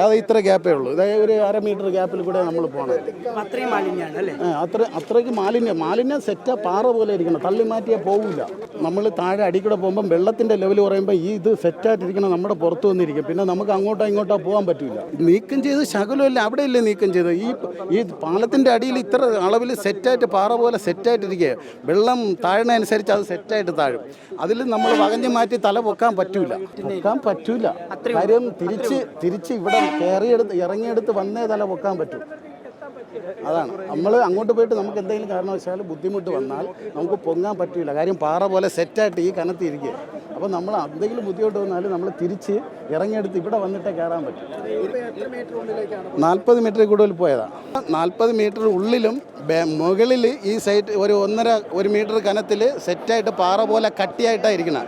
അത് ഇത്ര ഗ്യാപ്പേ ഉള്ളൂ. ഇതായ ഒരു അര മീറ്റർ ഗ്യാപ്പിൽ കൂടെ നമ്മൾ പോകണം അത്രയും മാലിന്യമാണ് അല്ലേ? അത്ര അത്രയ്ക്ക് മാലിന്യം. മാലിന്യം സെറ്റ പാറ പോലെ ഇരിക്കണം. തള്ളി മാറ്റിയാൽ പോകില്ല നമ്മൾ താഴെ അടിക്കൂടെ കൂടെ പോകുമ്പോൾ വെള്ളത്തിന്റെ ലെവൽ പറയുമ്പോൾ ഈ ഇത് സെറ്റായിട്ടിരിക്കണം നമ്മുടെ പുറത്തു വന്നിരിക്കും. പിന്നെ നമുക്ക് അങ്ങോട്ടോ ഇങ്ങോട്ടോ പോകാൻ പറ്റില്ല നീക്കം ചെയ്ത് ശകലമല്ല അവിടെയല്ലേ നീക്കം ചെയ്ത്? ഈ ഈ പാലത്തിന്റെ അടിയിൽ ഇത്ര അളവിൽ സെറ്റായിട്ട് പാറ പോലെ സെറ്റായിട്ടിരിക്കുക വെള്ളം താഴണനുസരിച്ച് അത് സെറ്റായിട്ട് താഴും. അതിൽ നമ്മൾ വകഞ്ഞ് മാറ്റി തല പൊക്കാൻ പറ്റൂല. പൊക്കാൻ പറ്റൂല. കാര്യം തിരിച്ച് തിരിച്ച് ഇവിടെ കയറിയെടുത്ത് ഇറങ്ങിയെടുത്ത് വന്നേ തല പൊക്കാൻ പറ്റും. അതാണ്. നമ്മൾ അങ്ങോട്ട് പോയിട്ട് നമുക്ക് എന്തെങ്കിലും കാരണവശാൽ ബുദ്ധിമുട്ട് വന്നാൽ നമുക്ക് പൊങ്ങാൻ പറ്റില്ല കാര്യം പാറ പോലെ സെറ്റായിട്ട് ഈ കനത്തിരിക്കുക അപ്പോൾ നമ്മൾ എന്തെങ്കിലും ബുദ്ധിമുട്ട് വന്നാൽ നമ്മൾ തിരിച്ച് ഇറങ്ങിയെടുത്ത് ഇവിടെ വന്നിട്ടേ കയറാൻ പറ്റും. നാൽപ്പത് മീറ്ററിൽ കൂടുതൽ പോയതാണ് നാൽപ്പത് മീറ്റർ ഉള്ളിലും മുകളിൽ ഈ സൈറ്റ് ഒരു ഒന്നര ഒരു മീറ്റർ കനത്തിൽ സെറ്റായിട്ട് പാറ പോലെ കട്ടിയായിട്ടാണ് ഇരിക്കണം.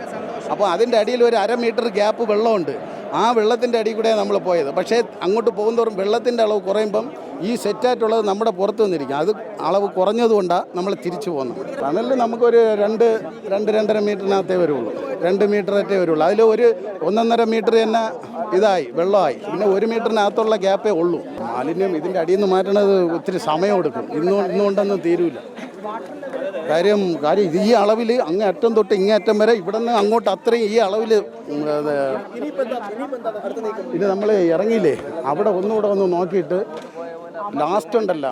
അപ്പോൾ അതിന്റെ അടിയിൽ ഒരു അര മീറ്റർ ഗ്യാപ്പ് വെള്ളമുണ്ട്. ആ വെള്ളത്തിന്റെ അടിയിൽ കൂടെ നമ്മൾ പോയത്. പക്ഷേ അങ്ങോട്ട് പോകുന്നതോറും വെള്ളത്തിന്റെ അളവ് കുറയുമ്പം ഈ സെറ്റായിട്ടുള്ളത് നമ്മുടെ പുറത്ത് വന്നിരിക്കും. അത് അളവ് കുറഞ്ഞതുകൊണ്ടാണ് നമ്മൾ തിരിച്ചു പോകുന്നത്. ടണലിൽ നമുക്കൊരു രണ്ട് രണ്ട് രണ്ടര മീറ്ററിനകത്തേ വരുള്ളൂ. രണ്ട് മീറ്ററേറ്റേ വരുള്ളൂ. അതിൽ ഒരു ഒന്നൊന്നര മീറ്റർ തന്നെ ഇതായി വെള്ളമായി. പിന്നെ ഒരു മീറ്ററിനകത്തുള്ള ഗ്യാപ്പേ ഉള്ളൂ. മാലിന്യം ഇതിന്റെ അടിയിൽ നിന്ന് മാറ്റണത് ഒത്തിരി സമയമെടുക്കും ഇന്നും ഇന്നുകൊണ്ടൊന്നും തീരൂല. കാര്യം കാര്യം ഇത് ഈ അളവിൽ അങ്ങ് അറ്റം തൊട്ട് ഇങ്ങേ അറ്റം വരെ ഇവിടെ നിന്ന് അങ്ങോട്ട് അത്രയും ഈ അളവിൽ ഇത് നമ്മൾ ഇറങ്ങിയില്ലേ അവിടെ ഒന്നുകൂടെ ഒന്ന് നോക്കിയിട്ട് ലാസ്റ്റ് ഉണ്ടല്ല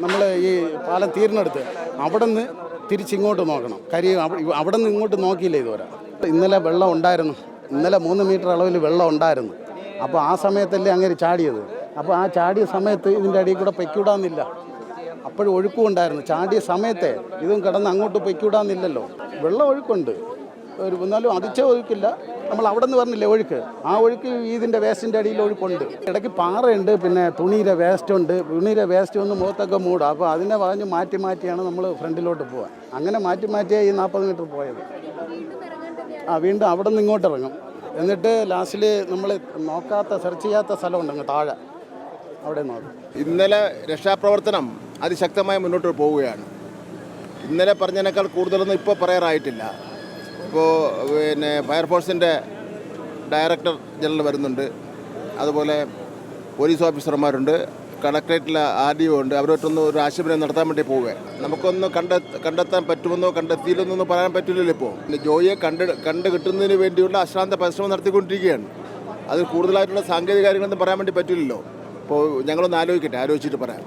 നമ്മൾ ഈ പാലം തീർന്നെടുത്ത് അവിടെ നിന്ന് തിരിച്ചിങ്ങോട്ട് നോക്കണം. കാര്യം അവ- അവിടെ നിന്ന് ഇങ്ങോട്ട് നോക്കിയില്ലേ ഇതുവരെ? ഇന്നലെ വെള്ളം ഉണ്ടായിരുന്നു. ഇന്നലെ മൂന്ന് മീറ്റർ അളവിൽ വെള്ളം ഉണ്ടായിരുന്നു. അപ്പോൾ ആ സമയത്തല്ലേ അങ്ങനെ ചാടിയത്. അപ്പോൾ ആ ചാടിയ സമയത്ത് ഇതിന്റെ അടിയിൽ കൂടെ പൊയ്ക്കൂടാന്നില്ല. അപ്പോഴും ഒഴുക്കും ഉണ്ടായിരുന്നു ചാടിയ സമയത്തെ ഇതും കിടന്ന് അങ്ങോട്ട് പൊയ്ക്കൂടാന്നില്ലല്ലോ. വെള്ളം ഒഴുക്കുണ്ട്. ഒരു എന്നാലും അതിച്ച ഒഴുക്കില്ല. നമ്മൾ അവിടെ നിന്ന് പറഞ്ഞില്ലേ ഒഴുക്ക്? ആ ഒഴുക്ക് ഇതിന്റെ വേസ്റ്റിന്റെ അടിയിൽ ഒഴുക്കുണ്ട്. ഇടയ്ക്ക് പാറയുണ്ട് പിന്നെ തുണിയുടെ വേസ്റ്റ് ഉണ്ട് തുണിയുടെ വേസ്റ്റ് ഒന്ന് മുഖത്തൊക്കെ മൂടും. അപ്പോൾ അതിനെ പറഞ്ഞ് മാറ്റി മാറ്റിയാണ് നമ്മൾ ഫ്രണ്ടിലോട്ട് പോകാൻ അങ്ങനെ മാറ്റി മാറ്റിയാണ് ഈ നാൽപ്പത് മീറ്റർ പോയത്. ആ വീണ്ടും അവിടെ നിന്ന് ഇങ്ങോട്ട് ഇറങ്ങും എന്നിട്ട് ലാസ്റ്റിൽ നമ്മൾ നോക്കാത്ത സെർച്ച് ചെയ്യാത്ത സ്ഥലമുണ്ട് അങ്ങ് താഴെ. അവിടെ ഇന്നലെ രക്ഷാപ്രവർത്തനം അതിശക്തമായി മുന്നോട്ട് പോവുകയാണ്. ഇന്നലെ പറഞ്ഞതിനേക്കാൾ കൂടുതലൊന്നും ഇപ്പോൾ പറയാറായിട്ടില്ല. ഇപ്പോൾ പിന്നെ ഫയർഫോഴ്സിന്റെ ഡയറക്ടർ ജനറൽ വരുന്നുണ്ട്. അതുപോലെ പോലീസ് ഓഫീസർമാരുണ്ട്. കളക്ട്രേറ്റിലെ ആർ ഡി ഒ ഉണ്ട്. അവരോട്ടൊന്ന് ഒരു ആശുപത്രി നടത്താൻ വേണ്ടി പോവുക നമുക്കൊന്ന് കണ്ടെ കണ്ടെത്താൻ പറ്റുമെന്നോ കണ്ടെത്തിയില്ലെന്നൊന്നും പറയാൻ പറ്റില്ലല്ലോ ഇപ്പോൾ ജോയിയെ കണ്ട് കണ്ട് കിട്ടുന്നതിന് വേണ്ടിയുള്ള അശ്രാന്ത പരിശ്രമം നടത്തിക്കൊണ്ടിരിക്കുകയാണ്. അത് കൂടുതലായിട്ടുള്ള സാങ്കേതിക കാര്യങ്ങളൊന്നും പറയാൻ വേണ്ടി പറ്റില്ലല്ലോ. അപ്പോൾ ഞങ്ങളൊന്ന് ആലോചിക്കട്ടെ ആലോചിച്ചിട്ട് പറയാം.